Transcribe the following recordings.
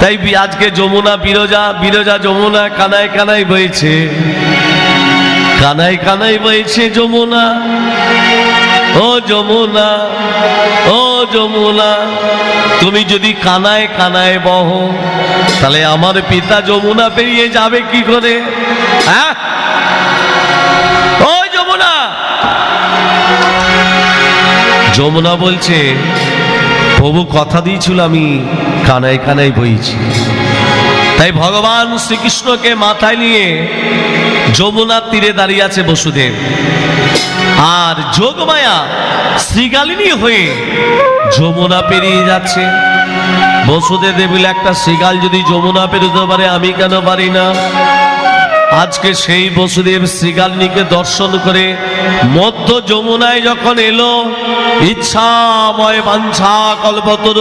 তাই আজকে যমুনা বিরজা বিরজা যমুনা কানায় কানায় বইছে। কানায় কানায় বইছে যমুনা। ও যমুনা ও যমুনা, তুমি যদি কানায় কানায় বহ, তাহলে আমার পিতা যমুনা পেরিয়ে যাবে কি করে? হ্যাঁ? যমুনা বলছে, প্রভু কথা দিয়েছিল আমি, কানায় কানায় বইছি। তাই ভগবান শ্রীকৃষ্ণকে মাথায় নিয়ে যমুনার তীরে দাঁড়িয়ে আছে বসুদেব। আর যোগমায়া শ্রীগালিনী হয়ে যমুনা পেরিয়ে যাচ্ছে। বসুদেব বলে, একটা শ্রীগাল যদি যমুনা পেরোতে পারে, আমি কেন পারি না? আজকে সেই বসুদেব শ্রীগালিনীকে দর্শন করে মধ্য যমুনায় যখন এলো, ইচ্ছাময় বাঞ্ছা কল্পতর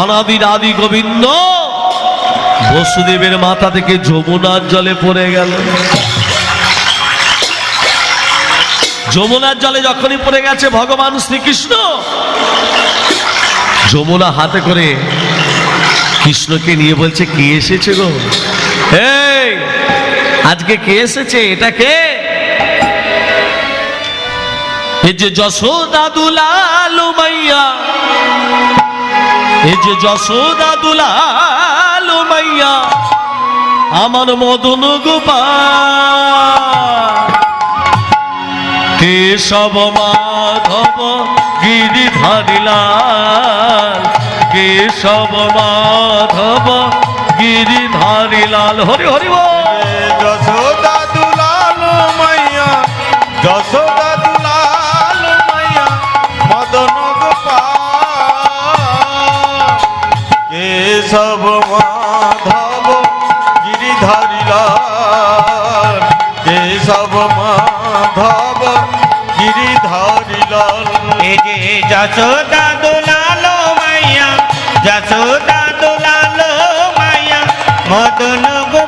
অনাদির আদি গোবিন্দ, বসুদেবের মাথা থেকে যমুনার জলে পড়ে গেল। যমুনার জলে যখনই পড়ে গেছে, ভগবান শ্রীকৃষ্ণ, যমুনা হাতে করে কৃষ্ণকে নিয়ে বলছে, কে এসেছে গো? এই আজকে কে এসেছে? এটা কে? যে যশোদা দুলাল মাইয়া এই যে যশোদা দুলাল মাইয়া আমার মদন গোপাল। কেশব মাধব গিরিধারিলাল কেশব মাধব গিরিধারিলাল হরি হরি বল। যশোদা দুলাল মাইয়া, যশোদা দুলাল মাইয়া, মদন গোপাল। কেশব মাধব গিরিধারিলাল কেশব মাধব গিরিধারিলাল এ যে যশোদা দুলালো মাইয়া, যশোদা দুলালো মাইয়া, মদন গোপাল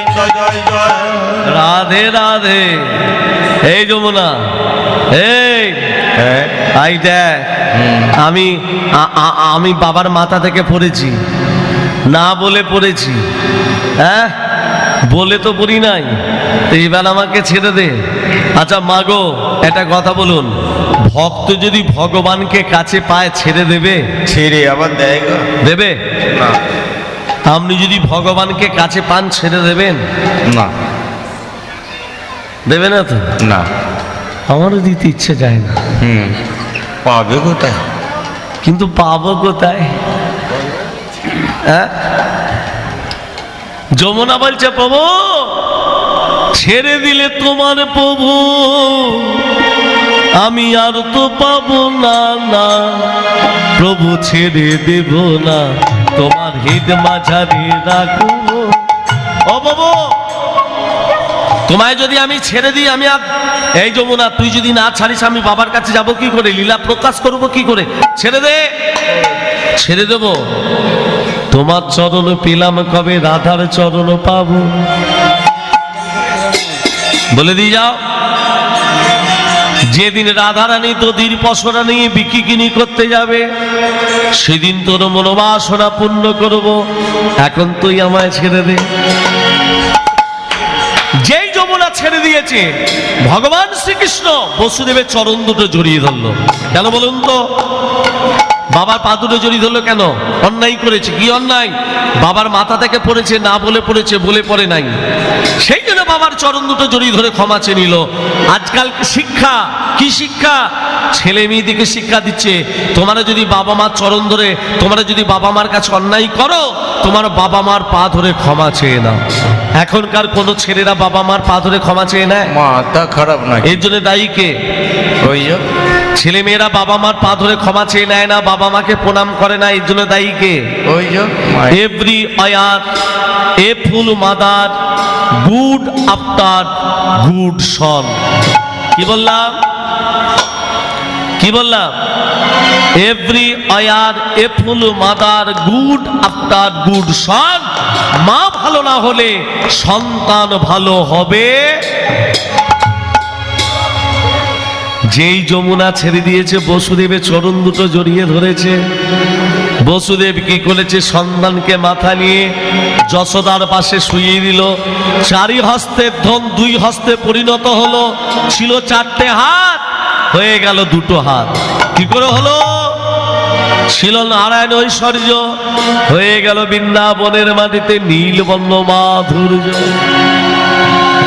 রাধে রাধে। এই যমুনা এই। আই দেখ আমি আমি বাবার মাথা থেকে পড়েছি। না বলে পড়েছি। হ্যাঁ? বলে তো পড়ি নাই। তো এবার আমাকে ছেড়ে দে। আচ্ছা মাগো একটা কথা বলুন। ভক্ত যদি ভগবানকে কাছে পায় ছেড়ে দেবে? ছেড়ে আবার দেয় দেবে? না। আপনি যদি ভগবানকে কাছে পান ছেড়ে দেবেন? না। দেবে না তো? না। আমারও দিতে ইচ্ছে যায় না। হুম। পাবে কোথায়? কিন্তু পাবো কোথায়? হ্যাঁ? যমুনা বলছে প্রভু ছেড়ে দিলে তোমার প্রভু। আমি আর তো পাবো না না। প্রভু ছেড়ে দেব না, তোমার হিদ মাঝারে রাখব ও বাবু, তোমায় যদি আমি ছেড়ে দিই, আমি আর এই যমুনা, তুই যদি না ছাড়িস, আমি বাবার কাছে যাব কি করে? লীলা প্রকাশ করব কি করে? ছেড়ে দে। ছেড়ে দেব। তোমার চরণ পেলাম কবে? রাধার চরণ পাবো। বলে দিয়ে যাও। যেদিন রাধা রাধারানী তোদের পশরা নিয়ে বিকিকিনি করতে যাবে, সেদিন তোর মনোবাসনা পূর্ণ করব। এখন তুই আমায় ছেড়ে দে। যেই যমুনা ছেড়ে দিয়েছে, ভগবান শ্রীকৃষ্ণ বসুদেবের চরণ দুটো জড়িয়ে ধরল। কেন বলুন তো? বাবার পা দুটো জড়িয়ে ধরলো কেন? অন্যায় করেছে কি অন্যায়? বাবার মাথা থেকে পড়েছে না বলে পড়েছে বলে পড়ে নাই। সেই জন্য বাবার চরণ দুটো জড়িয়ে ধরে ক্ষমা চেয়ে নিল। আজকাল শিক্ষা? কি শিক্ষা? ছেলে মেয়েদিকে শিক্ষা দিচ্ছে। তোমরা যদি বাবা মার চরণ ধরে তোমরা যদি বাবা মার কাছে অন্যায় করো তোমার বাবা মার পা ধরে ক্ষমা চেয়ে নাও। এখনকার কোনো ছেলেরা বাবা মার পা ধরে ক্ষমা চেয়ে নেয়? মাথা খারাপ নাকি? এর জন্য দায়ী কে? ওই যে ছেলে মেয়েরা বাবা মার পা ধরে ক্ষমা চেয়ে নেয় না বাবা মাকে প্রণাম করে না এই জন্য দায়ী কে? Every hour a full mother good after good son কি বললাম? কি বললাম? Every hour a full mother good after good son মা ভালো না হলে সন্তান ভালো হবে যেই যমুনা ছেড়ে দিয়েছে, বসুদেবের চরণ দুটো জড়িয়ে ধরেছে। বসুদেব কি করেছে? সন্তানকে মাথা নিয়ে যশোদার পাশে শুইয়ে দিল। চারি হস্তের ধন দুই হস্তে পরিণত হলো। ছিল চারটে হাত, হয়ে গেল দুটো হাত। কি করে হলো? ছিল নারায়ণ ঐশ্বর্য, হয়ে গেল বৃন্দাবনের মাটিতে নীলবর্ণ মাধুর্য।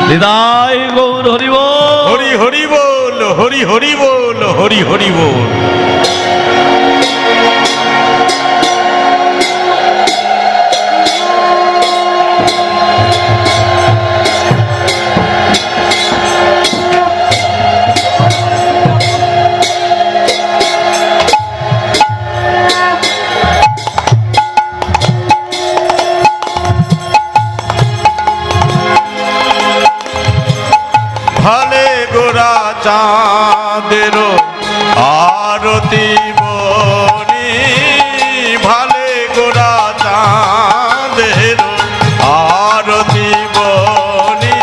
হৃদয় গৌর হরিব হরি হরি বল। হরি হরি বল হরি হরি বল। ভালে গোরা চাঁদের আরতি বনি ভালে গোরা চাঁদের আরতি বনি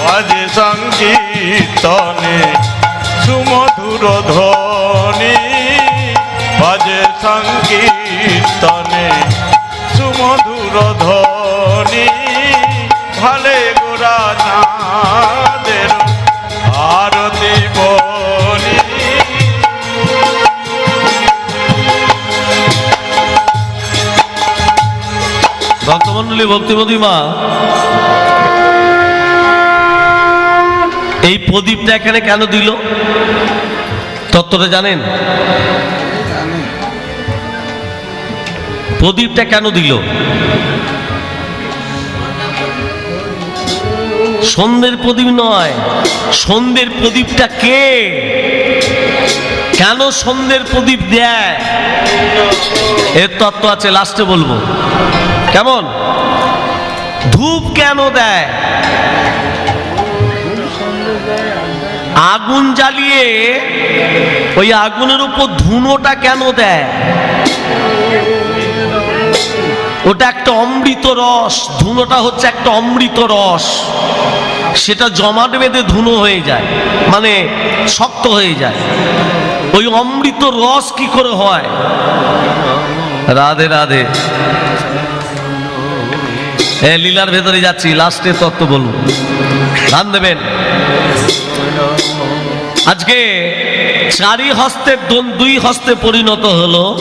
বাজে সংকীর্তনে সুমধুর ধ্বনি বাজে সংকীর্তনে সুমধুর ভালে গোরা নাদের আরতি বনি। ভক্তমন্ডলী ভক্তিমতী মা এই প্রদীপটা এখানে কেন দিল? তত্ত্বটা জানেন? প্রদীপটা কেন দিল? সন্ধ্যের প্রদীপ নয়, সন্ধ্যের প্রদীপটা কে? কেন সন্ধ্যের প্রদীপ দেয়? এর তত্ত্ব আছে, লাস্টে বলব। কেমন? ধূপ কেন দেয়? আগুন জ্বালিয়ে ওই আগুনের উপর ধুনোটা কেন দেয়? ওটা একটা অমৃত রস, ধুনোটা হচ্ছে একটা অমৃত রস। সেটা জমাট বেঁধে ধুনো হয়ে যায় মানে শক্ত হয়ে যায়। ওই অমৃত রস কি করে হয়? রাধে রাধে। এ, লীলার ভেতরে যাচ্ছি লাস্টে তত্ত্ব বলুন ধান দেবেন? আজকে চারি হস্তের দোন- দুই হস্তে পরিণত হলো।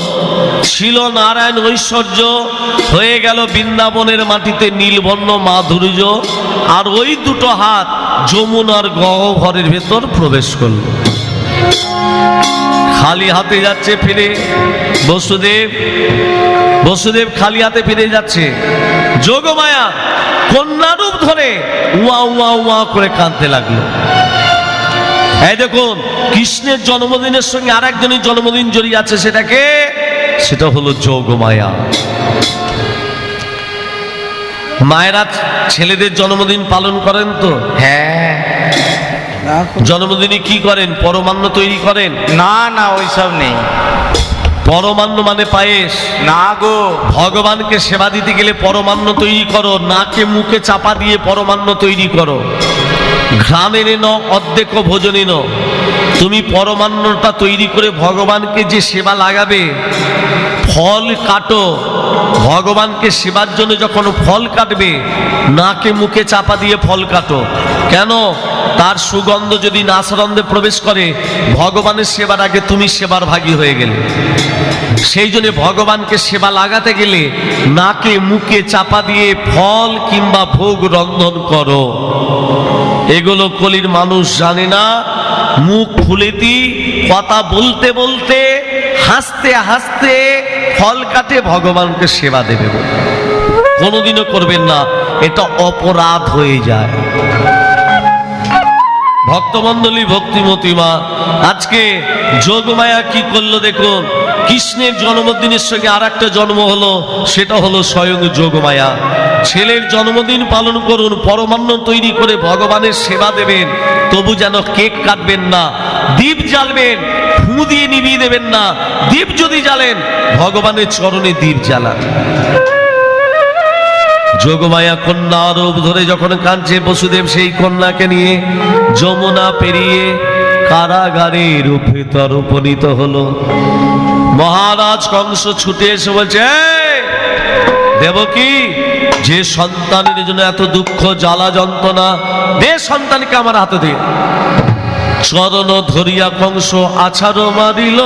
ছিল নারায়ণ ঐশ্বর্য হয়ে গেল বৃন্দাবনের মাটিতে নীলবর্ণ মাধুর্য, আর ওই দুটো হাত যমুনার গহ্বরের ভেতর প্রবেশ করল। খালি হাতে যাচ্ছে, ফিরে বসুদেব বসুদেব খালি হাতে ফিরে যাচ্ছে। যোগমায়া কন্যারূপ ধরে উয়া উয়া উয়া করে কাঁদতে লাগল। এই দেখুন কৃষ্ণের জন্মদিনের সঙ্গে আর একজনের জন্মদিন জড়িয়ে আছে সেটাকে সেটা হলো যোগমায়া মায়েরা ছেলেদের জন্মদিন পালন করেন তো? হ্যাঁ। জন্মদিনে কি করেন? পরমান্ন তৈরি করেন? না না ওইসব নেই। পরমান্ন মানে পায়েস? না গো। ভগবানকে সেবা দিতে গেলে পরমান্ন তৈরি করো নাকে মুখে চাপা দিয়ে পরমান্ন তৈরি করো। ঘ্রাণে ন অর্ধেক ভোজনে ন তুমি পরমান্নটা তৈরি করে ভগবানকে যে সেবা লাগাবে, ফল কাটো। ভগবানকে সেবার জন্য যখন ফল কাটবে, নাকে মুখে চাপা দিয়ে ফল কাটো। কেন? তার সুগন্ধ যদি নাসরন্ধে প্রবেশ করে, ভগবানের সেবার আগে তুমি সেবার ভাগী হয়ে গেলে। সেই জন্য ভগবানকে সেবা লাগাতে গেলে নাকে মুখে চাপা দিয়ে ফল কিংবা ভোগ রন্ধন করো। এগুলো কলির মানুষ জানে না। মুখ খুলেতি, কথা বলতে বলতে, হাসতে হাসতে ফল কাটে, ভগবানকে সেবা দেবে কোনোদিনও করবেন না, এটা অপরাধ হয়ে যায়। ভক্তমণ্ডলী ভক্তিমতী মা আজকে যোগমায়া কি করল দেখুন। কৃষ্ণের জন্মদিনের সঙ্গে আর একটা জন্ম হলো, সেটা হলো স্বয়ং যোগমায়া। ছেলের জন্মদিন পালন করুন পরমান্ন তৈরি করে ভগবানের সেবা দেবেন। তবু যেন কেক কাটবেন না দীপ জ্বালবেন ফু দিয়ে নিভিয়ে দেবেন না। দীপ যদি জ্বালেন ভগবানের চরণে দীপ জ্বালান। যোগমায়া কন্যা রূপ ধরে যখন কাঁদছে বসুদেব সেই কন্যাকে নিয়ে যমুনা পেরিয়ে কারাগারের ভেতর উপনীত হলো। মহারাজ কংস ছুটে এসে বলছে "এই, দেবকী যে সন্তানের জন্য এত দুঃখ, জ্বালা, যন্ত্রণা, দে সন্তানকে আমার হাতে দে। চরণ ধরিয়া কংস আছাড়ো মারিল।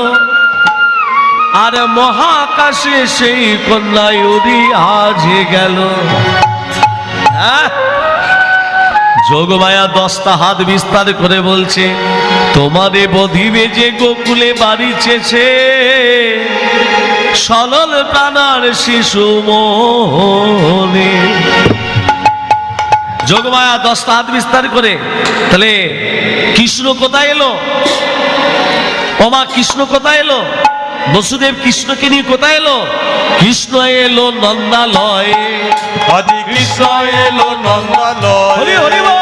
আর মহাকাশে সেই কন্যায় উড়ি আজে গেল। হ্যাঁ? যোগমায়া দশটা হাত বিস্তার করে বলছে তোমারে বধিবে যে গোকুলে বাড়ি চেছে। সলল প্রাণার শিশু মনে। যোগমায়া দশটা হাত বিস্তার করে। তাহলে কৃষ্ণ কোথায় এলো? ওমা কৃষ্ণ কোথায় এলো? বসুদেব কৃষ্ণকে নিয়ে কোথায় এলো? কৃষ্ণ এলো নন্দালয়ে। কৃষ্ণ এলো নন্দালয়। হরি।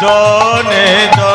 জনে জনে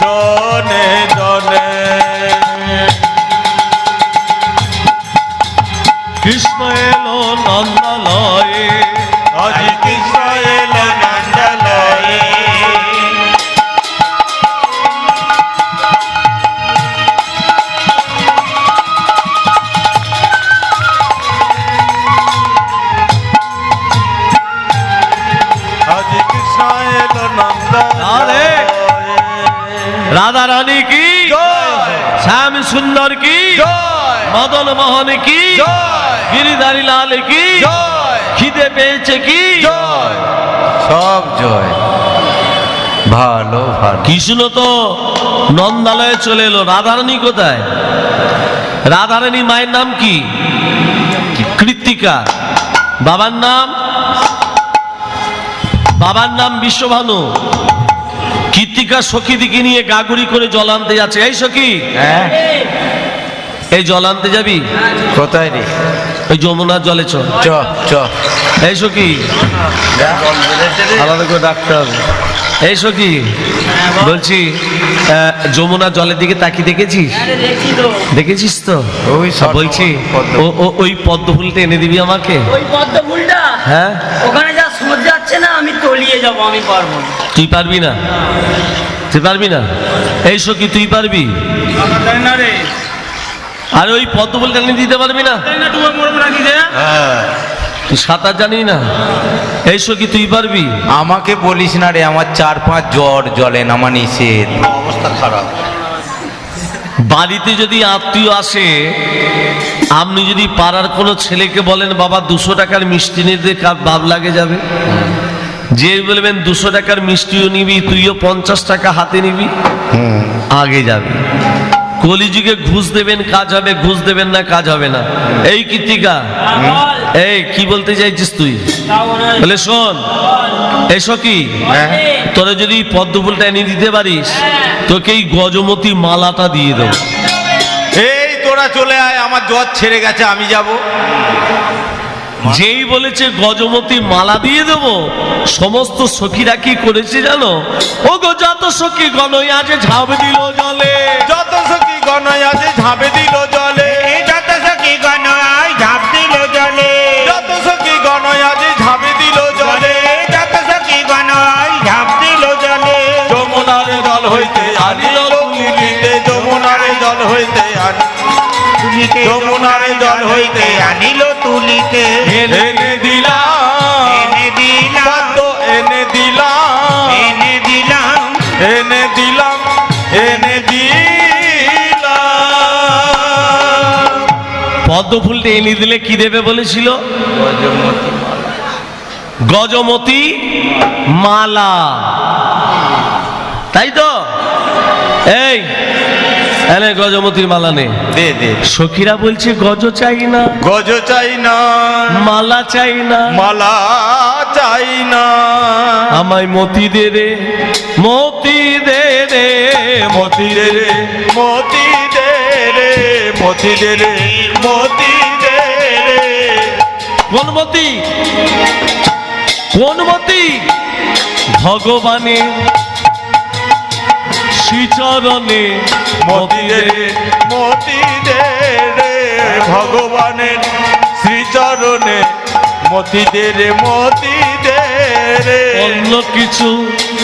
জনে মোহন কি? জয়! গিরিধারী লাল কি? জয়। খিদে পেয়েছে কি? জয়। সব জয়। ভালো ভালো। কৃষ্ণ তো নন্দালয়ে চলে এলো। রাধারানী কোথায়? রাধারানী মায়ের নাম কি? কৃত্তিকা। বাবার নাম? বাবার নাম বিশ্বভানু। কৃত্তিকা সখী দিকে নিয়ে গাগুড়ি করে জল আনতে যাচ্ছে। এই সখী। হ্যাঁ। এই জল আনতে যাবি? কোথায় রে? ওই যমুনার জলে চল। চ চ। এই সখি। আলাদা করে ডাক্তার এই সখি বলছি যমুনা জলের দিকে তাকিয়ে দেখেছিস? দেখেছিস তো? বলছি ও ও- ওই পদ্ম ফুলটা এনে দিবি আমাকে। ওই পদ্ম ফুলটা? হ্যাঁ? ওখানে যা সুর যাচ্ছে না আমি তলিয়ে যাব আমি পারব তুই পারবি না? তুই পারবি না? এই সখি তুই পারবি? আর ওই পদ্ম ফুলটা এনে দিতে পারবি না? হ্যাঁ। তুই সাঁতার জানি না? এই কি তুই পারবি? আমাকে বলিস না রে আমার চার পাঁচ জ্বর জলে নামা নিষেধ। অবস্থা খারাপ। বাড়িতে যদি আত্মীয় আসে আপনি যদি পাড়ার কোনো ছেলেকে বলেন বাবা দুশো টাকার মিষ্টি নিতে কার বাপ লাগে যাবে? যে বলবেন দুশো টাকার মিষ্টিও নিবি তুইও পঞ্চাশ টাকা হাতে নিবি আগে যাবে। কলিযুগে ঘুষ দেবেন কাজ হবে ঘুষ দেবেন না কাজ হবে না। এই কীর্তিকা এই কি বলতে চাইছিস তুই? বলে শোন এসো কি? তোরা যদি পদ্ম ফুলটা এনে দিতে পারিস তোকে এই গজমতি মালাটা দিয়ে দেবো। এই তোরা চলে আয় আমার জ্বর ছেড়ে গেছে আমি যাব। যেই বলেছে গজমতি মালা দিয়ে দেব সমস্ত সখীরা কি করেছে জানো? ও গো যত সখী গণই আজ ঝাঁপ দিল জলে। যত গণয় আছে ঝাঁপে দিল জলে। যত সখী গণ আই ঝাঁপ দিল জলে। যত সখী গণয় আছে ঝাঁপে দিল জলে। যত সখী গণ ঝাঁপ দিল জলে। যমুনারে জল হইতে আনিল তুলিতে যমুনারে জল হইতে আনি। তুলিতে যমুনারে জল হইতে আনিল তুলিতে। পদ্ম ফুলটা এনে দিলে কি দেবে বলেছিল? গজমতি মালা। তাই তো? এই এনে গজমতির মালা নে। দে দে। সখীরা বলছে গজ চাই না গজ চাই না মালা চাই না মালা চাই না। আমায় মতি দে রে মতি দে রে মতি দে রে মতি রে মতি দে রে মতি দে রে কোন মতি কোন মতি ভগবানের শ্রীচরণে মতি দে রে মতি দে রে ভগবানের শ্রীচরণে মতি দে রে মতি দে রে অন্য কিছু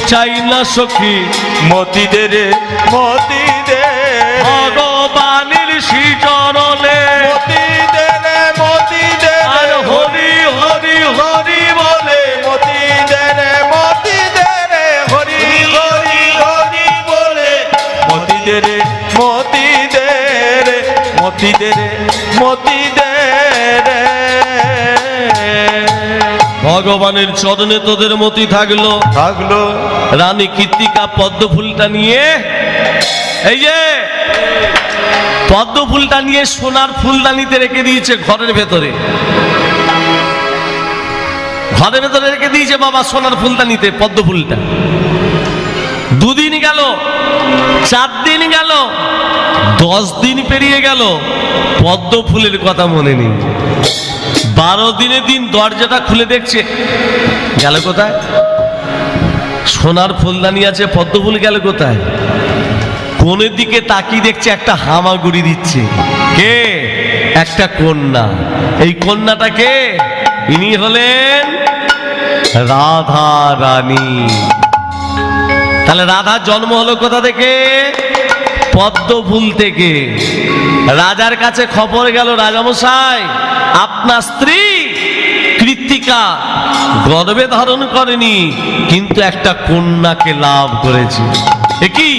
চাই না সখী। মতি দে রে মতি মতি হরি হরি হরি বলে। মতি মতি দে হরি হরি হরি বলে। মতি ভগবানের চরণে তোদের মতি থাকল। থাকল। রানী কীর্তিকা পদ্ম ফুলটা নিয়ে। এই যে পদ্ম ফুলটা নিয়ে সোনার ফুলদানিতে রেখে দিয়েছে ঘরের ভেতরে। ঘরের ভেতরে রেখে দিয়েছে বাবা সোনার ফুলদানিতে পদ্ম ফুলটা। দুদিন গেল, চার দিন গেল, দশ দিন পেরিয়ে গেল, পদ্ম ফুলের কথা মনে নেই। বারো দিনের দিন দরজাটা খুলে দেখছে, গেল কোথায়? সোনার ফুলদানি আছে, পদ্ম ফুল গেল কোথায়? কোনের দিকে তাকিয়ে দেখছে একটা হামাগুড়ি দিচ্ছে। কে? একটা কন্যা। এই কন্যাটা কে? ইনি হলেন রাধা রানী। তাহলে রাধার জন্ম হলো কোথা থেকে? পদ্ম ফুল থেকে। রাজার কাছে খবর গেল, রাজামশাই, আপনার স্ত্রী কৃত্তিকা গর্বে ধারণ করেনি, কিন্তু একটা কন্যাকে লাভ করেছে। কি?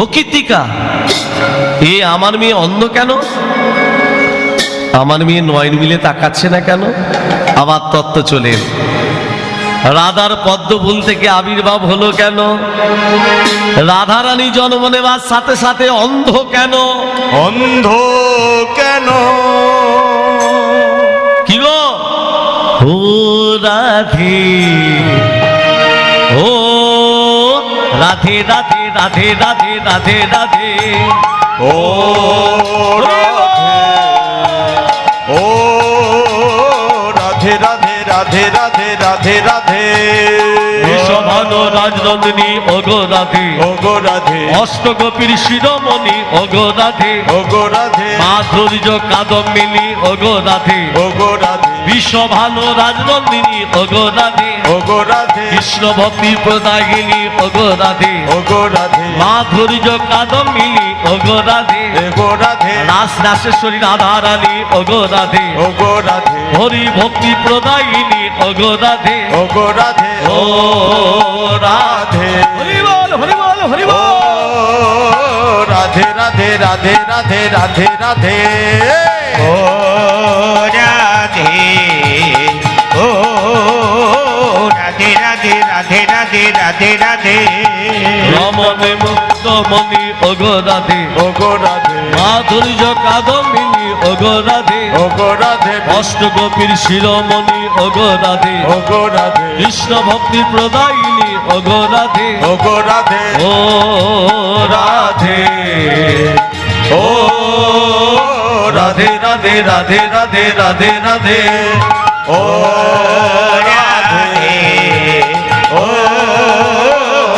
ও কৃত্তিকা এ আমার মেয়ে অন্ধ কেন? আমার মেয়ে নয়ন মিলে তাকাচ্ছে না কেন? আবার তত্ত্ব চলে রাধার পদ্ম ফুল থেকে আবির্ভাব হলো কেন? রাধারানী জন্ম নেবার সাথে সাথে অন্ধ কেন? অন্ধ কেন? কি গো? ও রাধে ও রাধে রাধে। রাধে রাধে রাধে রাধে। ও ও রাধে রাধে রাধে রাধে রাধে রাধে। বিষভানু রাজনন্দিনী অগো রাধে। ও গো রাধে। অষ্টগোপীর শিরোমণি অগো রাধে। ও গো রাধে। মাধুর্য কাদম্বিনী ওগো রাধে ওগো রাধে বিশ্ব ভালো রাজনন্দিনী ওগো রাধে ওগো রাধে কৃষ্ণ ভক্তি প্রদায়িনী ওগো রাধে ওগো রাধে মাধুর্য কাদম্বিনী ওগো রাধে ওগো রাধে নাস নাসেশ্বরী রাধা রানী ওগো রাধে ওগো রাধে হরি ভক্তি প্রদায়িনী ওগো রাধে ওগো রাধে ও রাধে হরি বল হরি বল হরি বল রাধে রাধে রাধে রাধে রাধে রাধে। ও রাধে ও রাধে রাধে রাধে রাধে রাধে রাধে। রমণে মুক্ত মণি অগো রাধে। ও রাধে। মাধুর্য কাদম্বিনী অগো রাধে ও গো রাধে অষ্টগোপীর শিরোমণি অগো রাধে ও গো রাধে কৃষ্ণ ভক্তি প্রদায়িনী অগো রাধে ও রাধে ও রাধে রাধে রাধে রাধে রাধে রাধে ও রাধে ও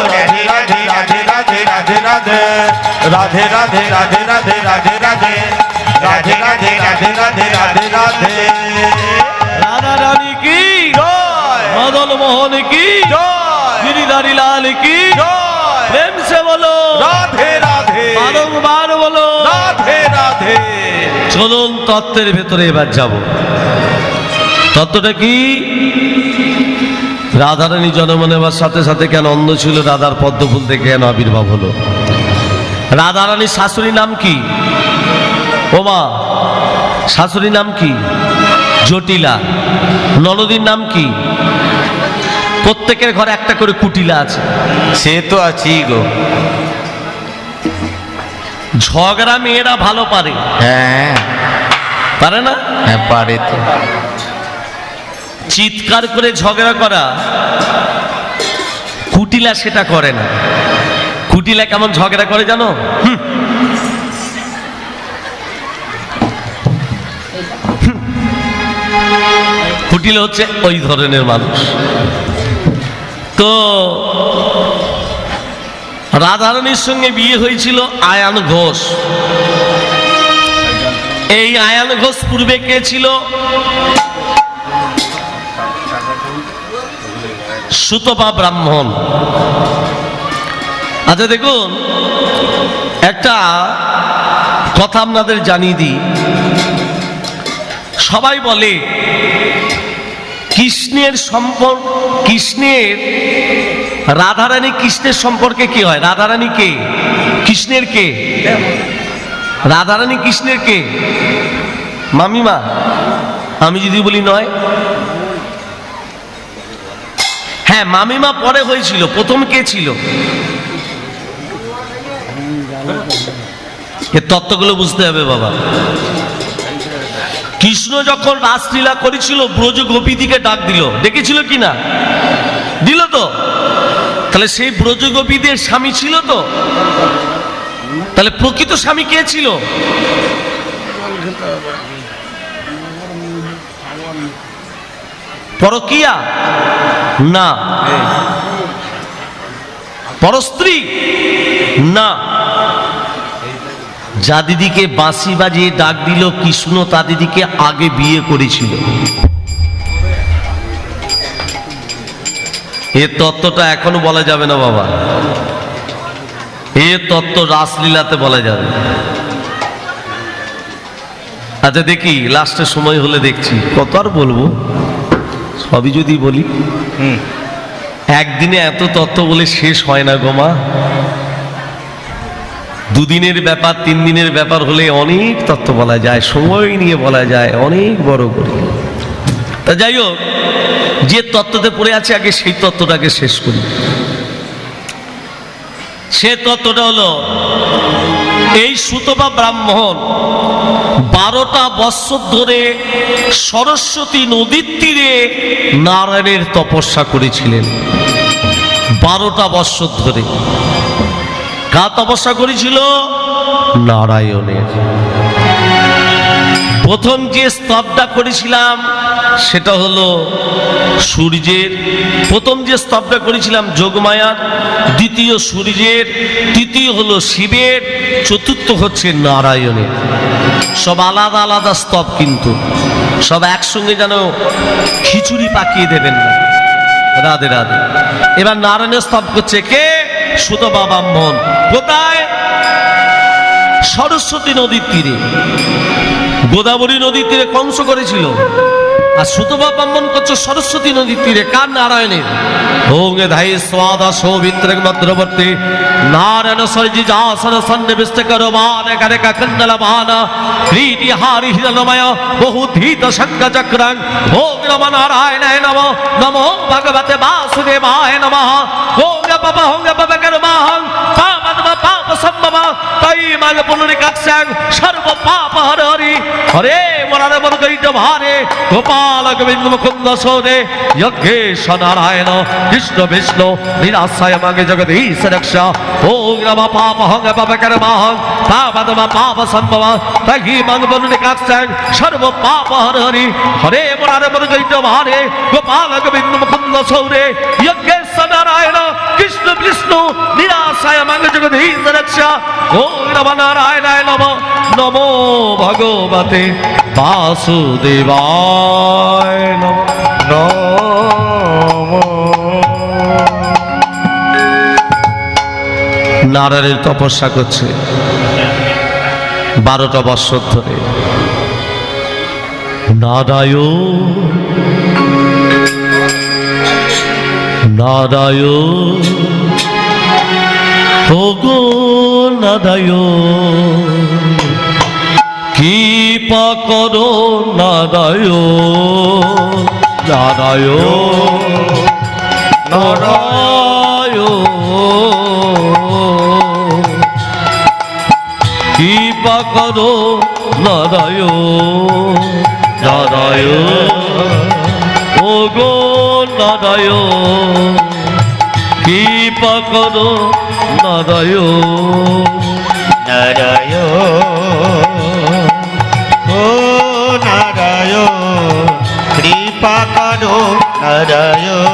রাধে রাধে রাধে রাধে রাধে রাধে রাধে রাধে রাধে রাধে চলুন তত্ত্বের ভেতরে এবার যাব। তত্ত্বটা কি? রাধারানী জন্ম নেবার সাথে সাথে কেন অন্ধ ছিল? রাধার পদ্মফুল থেকে কেন আবির্ভাব হলো? রাধারানীর শাশুড়ি নাম কি? ওমা শাশুড়ি নাম কি? জটিলা। ননদীর নাম কি? প্রত্যেকের ঘরে একটা করে কুটিলা আছে। সে তো আছি গো। ঝগড়া মেয়েরা ভালো পারে। হ্যাঁ। পারে না? হ্যাঁ পারে তো। চিৎকার করে ঝগড়া করা কুটিলা সেটা করে না। কুটিলা কেমন ঝগড়া করে জানো। কুটিলা হচ্ছে ওই ধরনের মানুষ। তো রাধারানীর সঙ্গে বিয়ে হয়েছিল আয়ান ঘোষ। এই আয়ান ঘোষ পূর্বে কে ছিল? সুতপা ব্রাহ্মণ। আচ্ছা দেখুন, একটা কথা আপনাদের জানিয়ে দিই। সবাই বলে কৃষ্ণের সম্পর্ক, কৃষ্ণের, রাধারানী কৃষ্ণের সম্পর্কে কি হয়? রাধারানী কে? কৃষ্ণের কে? রাধারানী কৃষ্ণের কে? মামিমা, আমি যদি বলি নয়। হ্যাঁ মামিমা পরে হয়েছিল, প্রথম কে ছিল? এর তত্ত্বগুলো বুঝতে হবে বাবা। কৃষ্ণ যখন রাসলীলা করেছিল, ব্রজ গোপীদিকে ডাক দিল। ডেকেছিল কি না দিল তো। তাহলে সেই ব্রজ গোপীদের স্বামী ছিল তো? তাহলে প্রকৃত স্বামী কে ছিল? পরকিয়া? না। পরস্ত্রী? না। যা দিদিকে বাঁশি বাজিয়ে ডাক দিল কৃষ্ণ তা দিদিকে আগে বিয়ে করেছিল। এ তত্ত্বটা এখনও বলা যাবে না বাবা। এ তত্ত্ব রাসলীলাতে বলা যাবে। আচ্ছা দেখি লাস্টের সময় হলে দেখছি। কত আর বলব? সবই যদি বলি। হুম। একদিনে এত তত্ত্ব বলে শেষ হয় না গোমা দুদিনের ব্যাপার তিন দিনের ব্যাপার হলে অনেক তত্ত্ব বলা যায়, সময় নিয়ে বলা যায়, অনেক বড় করে। তা যাই হোক, যে তত্ত্বতে পড়ে আছে আগে সেই তত্ত্বটাকে শেষ করি। সে তত্ত্বটা হলো, এই সুতপা ব্রাহ্মণ বারোটা বৎসর ধরে সরস্বতী নদীর তীরে নারায়ণের তপস্যা করেছিলেন। বারোটা বৎসর ধরে। কার তপস্যা করেছিল নারায়ণের। প্রথম যে স্তবটা করেছিলাম, সেটা হলো সূর্যের, প্রথম যে স্তবটা করেছিলাম যোগমায়ার, দ্বিতীয় সূর্যের, তৃতীয় হলো শিবের, চতুর্থ হচ্ছে নারায়ণের। সব আলাদা আলাদা স্তব কিন্তু। সব একসঙ্গে যেন খিচুড়ি পাকিয়ে দেবেন না। রাধে রাধে। এবার নারায়ণের স্তব করছে কে? সুত বাবা মন। কোথায়? সরস্বতী নদীর তীরে। গোদাবরী নদীর তীরে কংস করেছিল। আর সুতবা ব্রাহ্মণ করছে সরস্বতী নদীর তীরে, কার নারায়ণের ওঙ্গে ধাই স্বাদা সৌভিত্রেক মদ্রবর্তী নারায়ণ সরজি যাসন সন্নিবিষ্ট করো মান একারে কাকন্দল মান ক্রীটি হারি হিরণময় বহু ধীত শঙ্খ চক্রাং ওম নম নারায়ণায় নম, নমো ভগবতে বাসুদেবায় নমঃ। ওম বাবা হোঙ্গ বাবা করমাহং পাপদ্ম পাপ সম্ভব মাগ পুনরিকাক্ষাং সর্ব পাপ হর হরি হরে মরারে মন গৈত ভারে, গোপাল গোবিন্দ মুকুন্দ সোরে যজ্ঞেশ নারায়ণ, কৃষ্ণ বিষ্ণু নিরাশায় মাগে জগদীশ রক্ষা। ওম নম পাপ হং পাপ কর্মাহং পাপদ্ম পাপ সম্ভব। পুনরিকাক্ষাং সর্ব পাপ হর হরি হরে মরারে ভারে, গোপাল গোবিন্দ মুকুন্দ সোরে নারায়ণ কৃষ্ণ বিষ্ণু নিরাশায় মাঙ্গ জগদীশ রক্ষা। ও নম নারায়ণায় নম নমো ভগবতে বাসুদেবায় নম। নারায়ণের তপস্যা করছে। বারোটা বৎসর ধরে। নারায়ণ নারায়ণ ওগো নারায়ণ কৃপা করো নারায়ণ নারায়ণ নারায়ণ কৃপা করো নারায়ণ নারায়ণ ওগো নারায়ণ, কৃপা করো, নারায়ণ। নারায়ণ ও নারায়ণ কৃপা করো নারায়ণ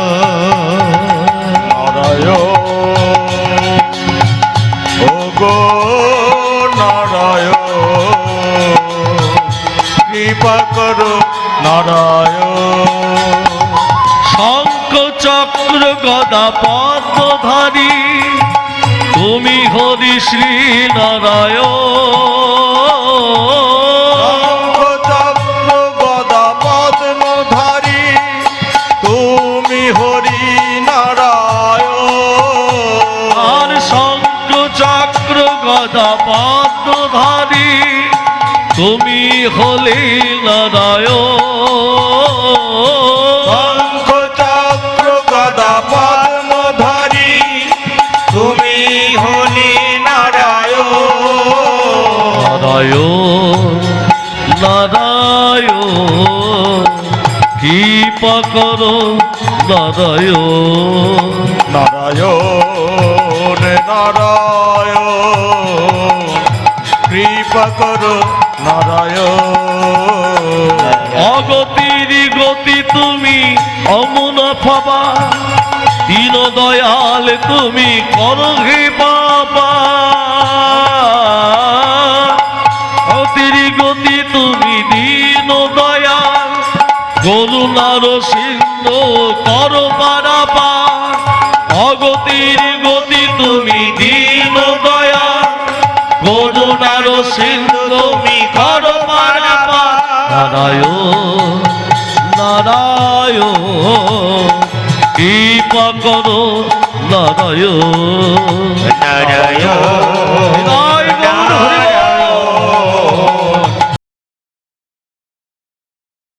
ও গো নারায়ণ কৃপা করো চক্র গদা পদ্মধারী। তুমি হরি শ্রী নারায়ণ। চক্র গদা পদ্মধারী। তুমি হরি নারায়ণ। আর শঙ্খ চক্র গদা পদ্মধারী। তুমি হলে নারায়ণ। নারায়ণ নারায়ণ কৃপা করো নারায়ণ নারায়ণ নারায়ণ। কৃপা করো নারায়ণ। অগতির গতি তুমি অমন ফবা দীন দয়াল তুমি করো হে বাবা। নারায়ণ নারায়ণ কৃপা করো নারায়ণ। নারায়ণ